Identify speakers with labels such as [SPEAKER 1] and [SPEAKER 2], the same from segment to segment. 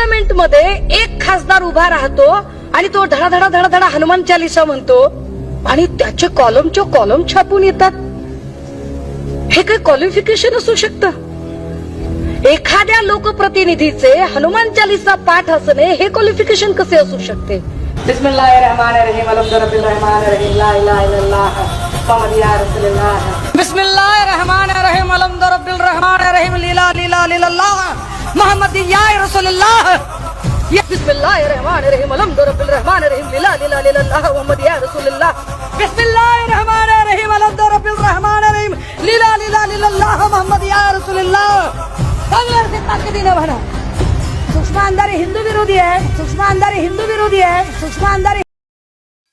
[SPEAKER 1] पार्लमेंटमध्ये एक खासदार उभा राहतो आणि तो धडाधडा धडा धडा हनुमान चालिसा म्हणतो. आणि त्याचे कॉलमच्या कॉलम छापून येतात. हे काय क्वालिफिकेशन असू शकतं. एखाद्या लोकप्रतिनिधीचे हनुमान चालिसा पाठ असणे हे क्वालिफिकेशन कसे असू शकते? रहमान दरबिल रहमान लीला लीला लिला। बिस्मिल्लाहिर्रहमानिर्रहीम अलहम्दुलिल्लाहिर्रहमानिर्रहीम ला इलाहा इल्लल्लाह मुहम्मद या रसूलुल्लाह لا अलहम्दुलिल्लाहिर्रहमानिर्रहीम लीला लीला लिल्लाह मुहम्मद या रसूलुल्लाह या बिस्मिल्लाहिर्रहमानिर्रहीम अलहम्दुलिल्लाहिर्रहमानिर्रहीम लीला लीला लिल्लाह मुहम्मद या रसूलुल्लाह لا अलहम्दुलिल्लाहिर्रहमानिर्रहीम लीला लीला लिल्लाह मुहम्मद या रसूलुल्लाह चांगलं ताकदीने म्हणा सुषमा अंधारे हिंदू विरोधी आहे सुषमा अंधारे हिंदू विरोधी आहे सुषमा अंधारे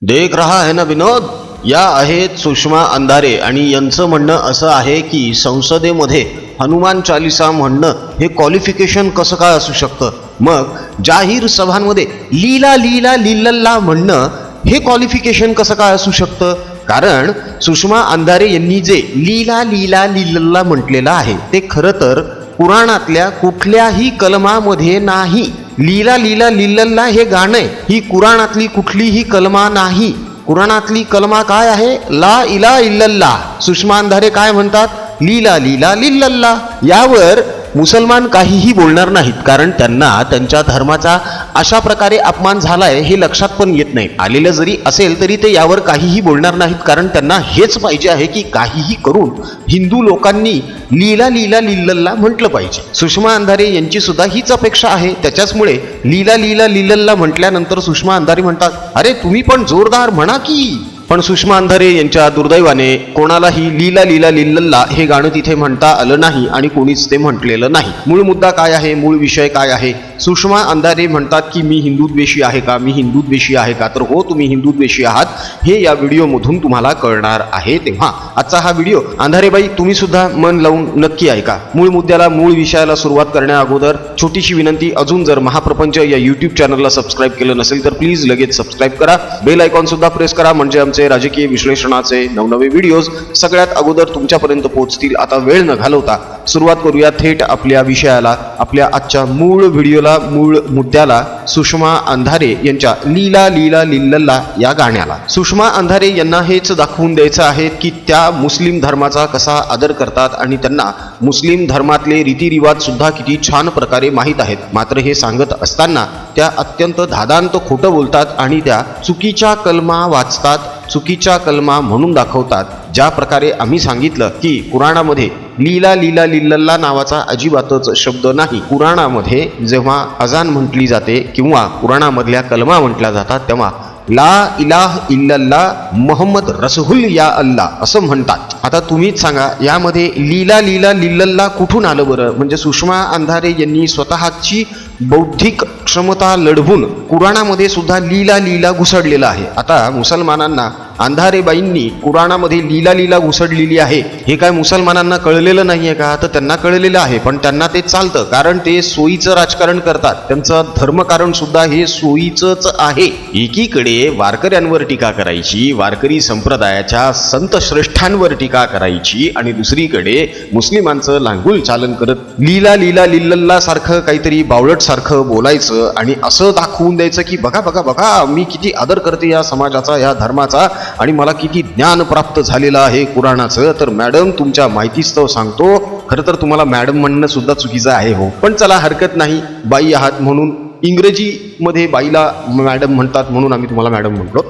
[SPEAKER 2] देख रहा है ना विनोद? या आहेत सुषमा अंधारे. आणि यांचं म्हणणं असं आहे की संसदेमध्ये हनुमान चालिसा म्हणणं हे क्वालिफिकेशन कसं काय असू शकतं? मग जाहीर सभांमध्ये लीला लीला लिल्लल्ला म्हणणं हे क्वालिफिकेशन कसं काय असू शकतं? कारण सुषमा अंधारे यांनी जे लीला लीला लिल्लल्ला म्हटलेलं आहे ते खरं तर कुराणातल्या कुठल्याही कलमामध्ये नाही. लीला लीला लिल्लल्ला हे गाणं ही कुराणातली कुठलीही कलमा नाही. कुराणातली कलमा काय आहे? ला इला इल्लल्ला सुषमा अंधारे काय म्हणतात? लीला लीला लिल्लल्ला. यावर मुसलमान काहीही बोलणार नाहीत कारण त्यांना त्यांच्या धर्माचा अशा प्रकारे अपमान झालाय हे लक्षात पण येत नाही. आलेलं जरी असेल तरी ते यावर काहीही बोलणार नाहीत कारण त्यांना हेच पाहिजे आहे की काहीही करून हिंदू लोकांनी लीला लीला लिल्लल्ला म्हटलं पाहिजे. सुषमा अंधारे यांची सुद्धा हीच अपेक्षा आहे. त्याच्याचमुळे लीला लीला लिल्लल्ला म्हटल्यानंतर सुषमा अंधारे म्हणतात अरे तुम्ही पण जोरदार म्हणा की. पण सुषमा अंधारे यांच्या दुर्दैवाने कोणालाही लीला लीला लिल्लल्ला हे गाणं तिथे म्हणता आलं नाही आणि कोणीच ते म्हटलेलं नाही. मूळ मुद्दा काय आहे? मूळ विषय काय आहे? सुषमा अंधारे म्हणतात की मी हिंदुद्वेषी आहे का? मी हिंदुद्वेषी आहे का? तर हो तुम्ही हिंदुद्वेषी आहात. हे या व्हिडिओमधून तुम्हाला कळणार आहे तेव्हा. आजचा हा व्हिडिओ. अंधारेबाई तुम्ही सुद्धा मन लावून नक्की ऐका. मूळ मुद्द्याला मूळ विषयाला सुरुवात करण्या अगोदर छोटीशी विनंती. अजून जर महाप्रपंच या युट्यूब चॅनलला सबस्क्राईब केलं नसेल तर प्लीज लगेच सबस्क्राईब करा. बेल आयकॉन सुद्धा प्रेस करा. म्हणजे आमचं राजकीय विश्लेषणाचे नवनवे व्हिडिओज सगळ्यात अगोदर तुमच्यापर्यंत पोहोचतील. आता वेळ न घालवता सुरुवात करूया थेट आपल्या विषयाला. आपल्या आजच्या मूळ व्हिडिओला मूळ मुद्द्याला सुषमा अंधारे यांच्या लीला लीला लिल्लल्ला या गाण्याला. सुषमा अंधारे यांना हेच दाखवून द्यायचं आहे की त्या मुस्लिम धर्माचा कसा आदर करतात आणि त्यांना मुस्लिम धर्मातले रीतिरिवाज सुद्धा किती छान प्रकारे माहीत आहेत. मात्र हे सांगत असताना त्या अत्यंत धादांत खोटं बोलतात आणि त्या चुकीच्या कलमा वाचतात. चुकीच्या कलमा म्हणून दाखवतात. ज्या प्रकारे आम्ही सांगितलं की कुराणामध्ये लीला लीला लिल्लल्ला नावाचा अजिबातच शब्द नाही. कुराणामध्ये जेव्हा अजान म्हटली जाते किंवा कुराणामधल्या कलमा म्हटल्या जातात तेव्हा ला इलाह इल्लल्ला मोहम्मद रसहुल या अल्ला असं म्हणतात. आता तुम्हीच सांगा यामध्ये लीला लीला लिल्लल्ला कुठून आलं बरं? म्हणजे सुषमा अंधारे यांनी स्वतःची बौद्धिक क्षमता लढवून कुराणामध्ये सुद्धा लीला लीला घुसडलेला आहे. आता मुसलमानांना अंधारेबाईंनी कुराणामध्ये लीला लीला घुसडलेली आहे. हे काय मुसलमानांना कळलेलं नाहीये का? तर त्यांना कळलेलं आहे. पण त्यांना ते चालतं कारण ते सोयीचं राजकारण करतात. त्यांचं धर्मकारण सुद्धा हे सोयीचंच आहे. एकीकडे वारकऱ्यांवर टीका करायची वारकरी संप्रदायाच्या संत श्रेष्ठांवर टीका करायची आणि दुसरीकडे मुस्लिमांचं लांगुल चालन करत लीला लीला लिल्लल्ला सारखं काहीतरी बावळट सारखं बोलायचं आणि असं दाखवून द्यायचं की बघा बघा बघा मी किती आदर करते या समाजाचा या धर्माचा आणि मला किती ज्ञान प्राप्त झालेलं आहे कुराणाचं तर मॅडम तुमच्या माहितीस्तव सांगतो. खरं तर तुम्हाला मॅडम म्हणणं सुद्धा चुकीचं आहे हो. पण चला हरकत नाही. बाई आहात म्हणून इंग्रजीमध्ये बाईला मॅडम म्हणतात म्हणून आम्ही तुम्हाला मॅडम म्हणतो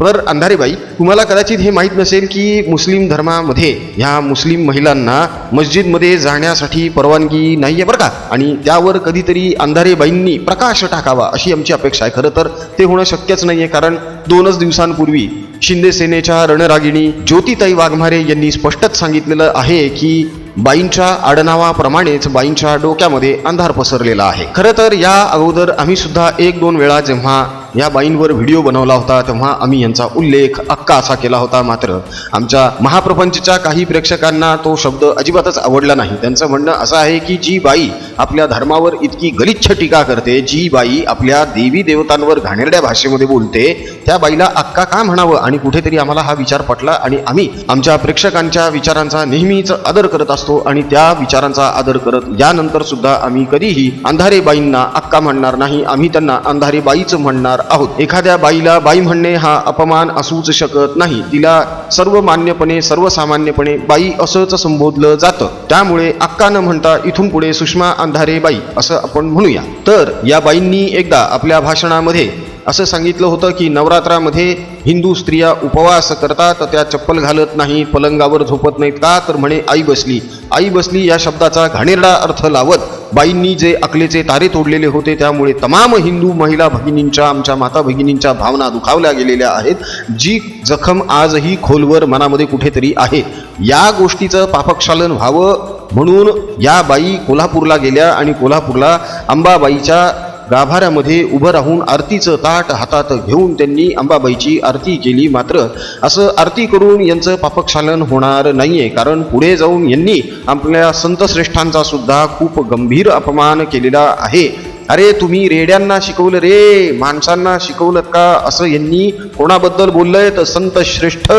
[SPEAKER 2] तर अंधारेबाई तुम्हाला कदाचित हे माहीत नसेल की मुस्लिम धर्मामध्ये ह्या मुस्लिम महिलांना मस्जिदमध्ये जाण्यासाठी परवानगी नाही आहे बरं का? आणि त्यावर कधीतरी अंधारेबाईंनी प्रकाश टाकावा अशी आमची अपेक्षा आहे. खरं तर ते होणं शक्यच नाही आहे कारण दोनच दिवसांपूर्वी शिंदे सेनेच्या रणरागिणी ज्योतिताई वाघमारे यांनी स्पष्टच सांगितलेलं आहे की बाईंच्या आडनावाप्रमाणेच बाईंच्या डोक्यामध्ये अंधार पसरलेला आहे. खरं तर या अगोदर आम्ही सुद्धा एक दोन वेळा जेव्हा या बाईंवर व्हिडिओ बनवला होता तेव्हा आम्ही यांचा उल्लेख अक्का असा केला होता. मात्र आमच्या महाप्रपंचच्या काही प्रेक्षकांना तो शब्द अजिबातच आवडला नाही. त्यांचं म्हणणं असं आहे की जी बाई आपल्या धर्मावर इतकी गलिच्छ टीका करते जी बाई आपल्या देवी देवतांवर घाणेरड्या भाषेमध्ये बोलते त्या बाईला अक्का का म्हणावं? आणि कुठेतरी आम्हाला हा विचार पटला आणि आम्ही आमच्या प्रेक्षकांच्या विचारांचा नेहमीच आदर करत असतो आणि त्या विचारांचा आदर करत यानंतर सुद्धा आम्ही कधीही अंधारे बाईंना अक्का म्हणणार नाही. आम्ही त्यांना अंधारे बाईच म्हणणार आहोत. एखाद्या बाईला बाई म्हणणे हा अपमान असूच शकत नाही. तिला सर्वमान्यपणे सर्वसामान्यपणे बाई असंच संबोधलं जातं. त्यामुळे अक्का न म्हणता इथून पुढे सुषमा अंधारे बाई असं आपण म्हणूया. तर या बाईंनी एकदा आपल्या भाषणामध्ये असं सांगितलं होतं की नवरात्रामध्ये हिंदू स्त्रिया उपवास करतात त्या चप्पल घालत नाही पलंगावर झोपत नाहीत. का? तर म्हणे आई बसली. आई बसली या शब्दाचा घाणेरडा अर्थ लावत बाईंनी जे अकलेचे तारे तोडलेले होते त्यामुळे तमाम हिंदू महिला भगिनींच्या आमच्या माता भगिनींच्या भावना दुखावल्या गेलेल्या आहेत जी जखम आजही खोलवर मनामध्ये कुठेतरी आहे. या गोष्टीचं पापक्षालन व्हावं म्हणून या बाई कोल्हापूरला गेल्या आणि कोल्हापूरला अंबाबाईच्या गाभाऱ्यामध्ये उभं राहून आरतीचं ताट हातात घेऊन त्यांनी अंबाबाईची आरती केली. मात्र असं आरती करून यांचं पापक्षालन होणार नाहीये. कारण पुढे जाऊन यांनी आपल्या संतश्रेष्ठांचा सुद्धा खूप गंभीर अपमान केलेला आहे. अरे तुम्ही रेड्यांना शिकवलं रे? माणसांना शिकवलं का? असं यांनी कोणाबद्दल बोललंय? तर संत श्रेष्ठ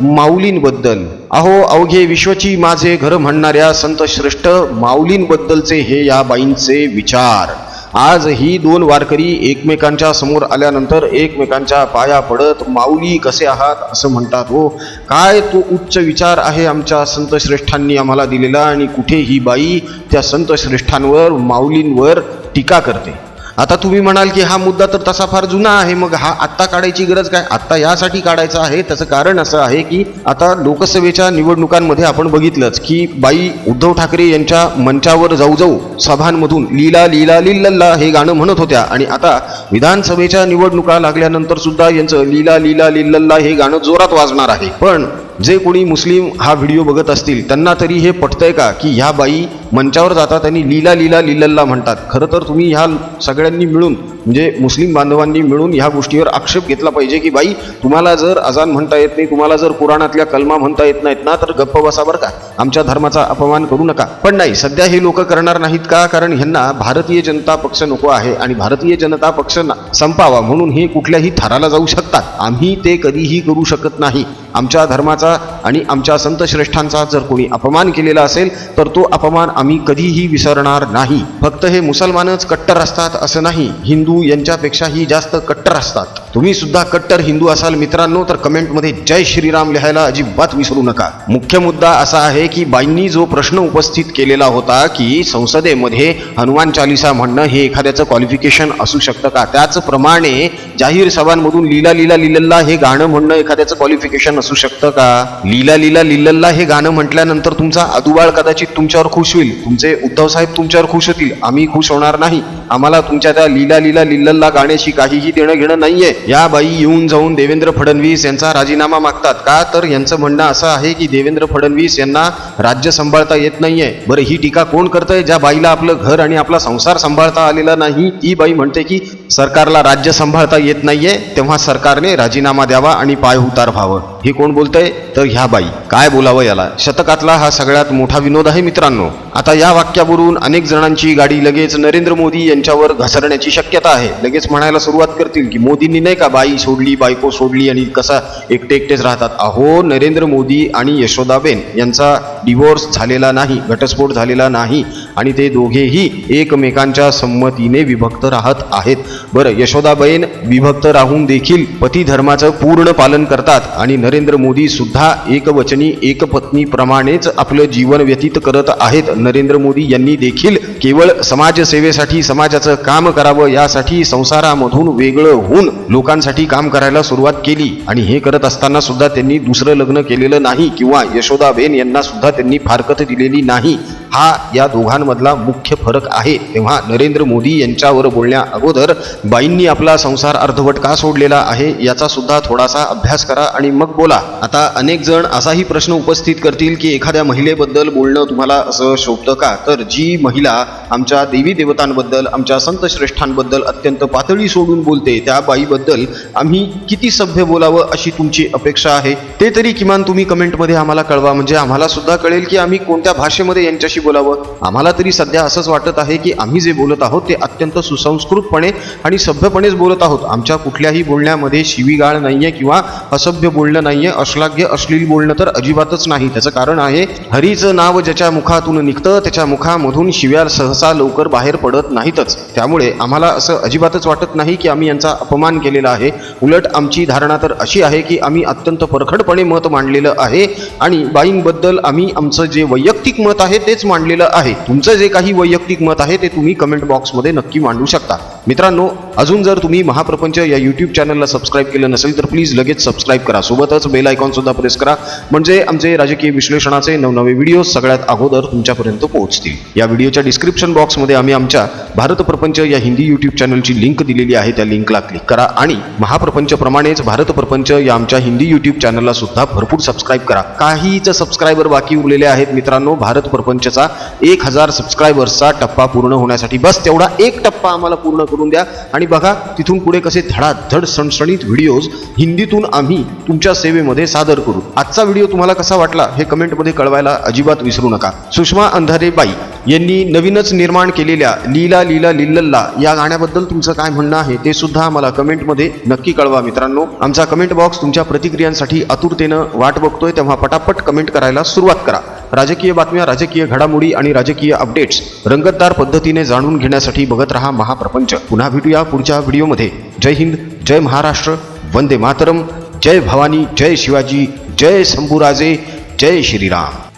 [SPEAKER 2] माऊलींबद्दल. अहो अवघे विश्वची माझे घर म्हणणाऱ्या संत श्रेष्ठ माऊलींबद्दलचे हे या बाईंचे विचार. आज ही दोन वारकरी एकमेकांच्या समोर आल्यानंतर एकमेकांच्या पाया पडत माऊली कसे आहात? असं म्हणतात. हो काय तो उच्च विचार आहे आमच्या संतश्रेष्ठांनी आम्हाला दिलेला आणि कुठे ही बाई त्या संतश्रेष्ठांवर माऊलींवर टीका करते. आता तुम्ही म्हणाल की हा मुद्दा तर तसा फार जुना आहे मग हा आत्ता काढायची गरज काय? आत्ता यासाठी काढायचा आहे? त्याचं कारण असं आहे की आता लोकसभेच्या निवडणुकांमध्ये आपण बघितलंच की बाई उद्धव ठाकरे यांच्या मंचावर जाऊ जाऊ सभांमधून लीला लीला लिल्लल्ला हे गाणं म्हणत होत्या. आणि आता विधानसभेच्या निवडणुका लागल्यानंतर सुद्धा यांचं लीला लीला लिल्लल्ला हे गाणं जोरात वाजणार आहे. पण जे कोणी मुस्लिम हा व्हिडिओ बघत असतील त्यांना तरी हे पटतंय का की ह्या बाई मंचावर जातात आणि लीला लीला लिलल्ला म्हणतात? खरं तर तुम्ही ह्या सगळ्यांनी मिळून म्हणजे मुस्लिम बांधवांनी मिळून ह्या गोष्टीवर आक्षेप घेतला पाहिजे की बाई तुम्हाला जर अजान म्हणता येत नाही तुम्हाला जर कुराणातल्या कलमा म्हणता येत नाहीत ना तर गप्प बसा बरं का. आमच्या धर्माचा अपमान करू नका. पण नाही सध्या हे लोक करणार नाहीत का? कारण ह्यांना भारतीय जनता पक्ष नको आहे आणि भारतीय जनता पक्ष संपावा म्हणून हे कुठल्याही थराला जाऊ शकतात. आम्ही ते कधीही करू शकत नाही. आमच्या धर्माचा आणि आमच्या संत श्रेष्ठांचा जर कोणी अपमान केलेला असेल तर तो अपमान आम्ही कधीही विसरणार नाही. फक्त हे मुसलमानच कट्टर असतात असं नाही. हिंदू यांच्यापेक्षाही जास्त कट्टर असतात. तुम्ही सुद्धा कट्टर हिंदू असाल मित्रांनो तर कमेंटमध्ये जय श्रीराम लिहायला अजिबात विसरू नका. मुख्य मुद्दा असा आहे की बाईंनी जो प्रश्न उपस्थित केलेला होता की संसदेमध्ये हनुमान चालिसा म्हणणं हे एखाद्याचं क्वालिफिकेशन असू शकतं का? त्याचप्रमाणे जाहीर सभांमधून लीला लीला लिलल्ला हे गाणं म्हणणं एखाद्याचं क्वालिफिकेशन असू शकतं का? लीला लीला लिलल्ला हे गाणं म्हटल्यानंतर तुमचा अदुबाळ कदाचित तुमच्यावर खुश होईल. तुमचे उद्धव साहेब तुमच्यावर खुश होतील. आम्ही खुश होणार नाही. आम्हाला तुमच्या त्या लीला लीला लिल्लला गाण्याशी काहीही देणं घेणं नाहीये. या बाई येऊन जाऊन देवेंद्र फडणवीस यांचा राजीनामा मागतात. का? तर यांचं म्हणणं असं आहे की देवेंद्र फडणवीस यांना राज्य सांभाळता येत नाहीये. बरं ही टीका कोण करतंय? ज्या बाईला आपलं घर आणि आपला संसार सांभाळता आलेला नाही ती बाई म्हणते की सरकारला राज्य सांभाळता येत नाहीये तेव्हा सरकारने राजीनामा द्यावा आणि पाय उतार व्हावं. हे कोण बोलतंय? तर ह्या बाई. काय बोलावं याला? शतकातला हा सगळ्यात मोठा विनोद आहे मित्रांनो. आता या वाक्यावरून अनेक जणांची गाडी लगेच नरेंद्र मोदी यांच्यावर घसरण्याची शक्यता आहे. लगेच म्हणायला सुरुवात करतील की मोदींनी नाही का बाई सोडली बायको सोडली आणि कसा एकटे एकटेच राहतात? अहो नरेंद्र मोदी आणि यशोदाबेन यांचा डिवोर्स झालेला नाही घटस्फोट झालेला नाही आणि ते दोघेही एकमेकांच्या संमतीने विभक्त राहत आहेत. बरं यशोदाबेन विभक्त राहून देखील पतीधर्माचं पूर्ण पालन करतात आणि नरेंद्र मोदी सुद्धा एकवचनी एकपत्नीप्रमाणेच आपलं जीवन व्यतीत करत आहेत. नरेंद्र मोदी यांनी देखील केवळ समाजसेवेसाठी समाजाचं काम करावं यासाठी संसारामधून वेगळं होऊन लोकांसाठी काम करायला सुरुवात केली. आणि हे करत असताना सुद्धा त्यांनी दुसरं लग्न केलेलं नाही किंवा यशोदाबेन यांना सुद्धा त्यांनी फारकत दिलेली नाही. हा या दोघांमधला मुख्य फरक आहे. तेव्हा नरेंद्र मोदी यांच्यावर बोलण्या अगोदर बाईंनी आपला संसार अर्धवट का सोडलेला आहे याचा सुद्धा थोडासा अभ्यास करा आणि मग बोला. आता अनेक जण असाही प्रश्न उपस्थित करतील की एखाद्या महिलेबद्दल बोलणं तुम्हाला असं शोभतं का? तर जी महिला आमच्या देवी देवतांबद्दल आमच्या संत श्रेष्ठांबद्दल अत्यंत पातळी सोडून बोलते त्या बाईबद्दल आम्ही किती सभ्य बोलावं अशी तुमची अपेक्षा आहे? ते तरी किमान तुम्ही कमेंटमध्ये आम्हाला कळवा. म्हणजे आम्हाला सुद्धा कळेल की आम्ही कोणत्या भाषेमध्ये यांच्याशी बोलावं? आम्हाला तरी सध्या असंच वाटत आहे की आम्ही जे बोलत आहोत ते अत्यंत सुसंस्कृतपणे आणि सभ्यपणेच बोलत आहोत. आमच्या कुठल्याही बोलण्यामध्ये शिवीगाळ नाहीये किंवा असभ्य बोलणं नाहीये. अश्लाघ्य अश्लील बोलणं तर अजिबातच नाही. त्याचं कारण आहे हरीचं नाव ज्याच्या मुखातून निघतं त्याच्या मुखामधून शिव्या सहसा लवकर बाहेर पडत नाहीतच. त्यामुळे आम्हाला असं अजिबातच वाटत नाही की आम्ही यांचा अपमान केलेला आहे. उलट आमची धारणा तर अशी आहे की आम्ही अत्यंत परखडपणे मत मांडलेलं आहे आणि बाईंबद्दल आम्ही आमचं जे वैयक्तिक मत आहे तेच मांडलेलं आहे. तुमचं जे काही वैयक्तिक मत आहे ते तुम्ही कमेंट बॉक्समध्ये नक्की मांडू शकता. मित्रांनो अजून जर तुम्ही महाप्रपंच या यूट्यूब चॅनलला सबस्क्राईब केलं नसेल तर प्लीज लगेच सबस्क्राईब करा. सोबतच बेल आयकॉन सुद्धा प्रेस करा. म्हणजे आमचे राजकीय विश्लेषणाचे नवनवे व्हिडिओ सगळ्यात अगोदर तुमच्यापर्यंत पोहोचतील. या व्हिडिओच्या डिस्क्रिप्शन बॉक्समध्ये आम्ही आमच्या भारत प्रपंच या हिंदी यूट्यूब चॅनलची लिंक दिलेली आहे त्या लिंकला क्लिक करा आणि महाप्रपंच प्रमाणेच भारत प्रपंच या आमच्या हिंदी यूट्यूब चॅनलला सुद्धा भरपूर सबस्क्राईब करा. काहीच सबस्क्रायबर बाकी उरलेले आहेत मित्रांनो भारत प्रपंचचा एक हजार सबस्क्रायबर्सचा टप्पा पूर्ण होण्यासाठी बस तेवढा एक टप्पा आम्हाला पूर्ण करून द्या. आणि बघा तिथून पुढे कसे धडाधड सणसणीत व्हिडिओज हिंदीतून आम्ही तुमच्या सेवेमध्ये सादर करू. आजचा व्हिडिओ तुम्हाला कसा वाटला हे कमेंटमध्ये कळवायला अजिबात विसरू नका. सुषमा अंधारे बाई यांनी नवीनच निर्माण केलेल्या लीला लीला लिल्लल्ला या गाण्याबद्दल तुमचं काय म्हणणं आहे ते सुद्धा आम्हाला कमेंटमध्ये नक्की कळवा मित्रांनो. आमचा कमेंट बॉक्स तुमच्या प्रतिक्रियांसाठी आतुरतेनं वाट बघतोय तेव्हा पटापट कमेंट करायला सुरुवात करा. राजकीय बातम्या राजकीय घडामोडी आणि राजकीय अपडेट्स रंगतदार पद्धतीने जाणून घेण्यासाठी बघत रहा महाप्रपंच. पुन्हा भेटूया पुढच्या व्हिडिओमध्ये. जय हिंद जय महाराष्ट्र वंदे मातरम. जय भवानी जय शिवाजी जय शंभूराजे जय श्रीराम.